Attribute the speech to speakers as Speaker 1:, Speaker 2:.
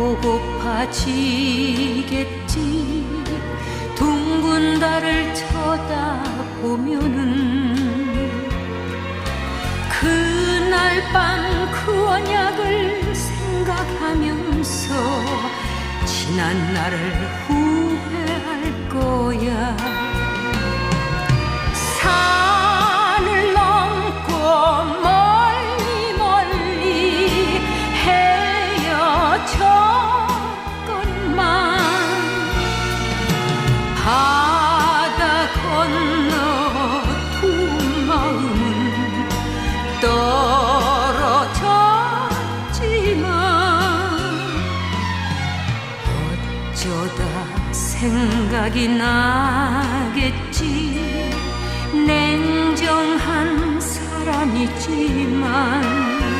Speaker 1: 보고파지겠지. 둥근 달을 쳐다보면은 그날 밤 그 언약을 생각하면서 지난 날을 후회 떨어졌지만 어쩌다 생각이 나겠지. 냉정한 사람이지만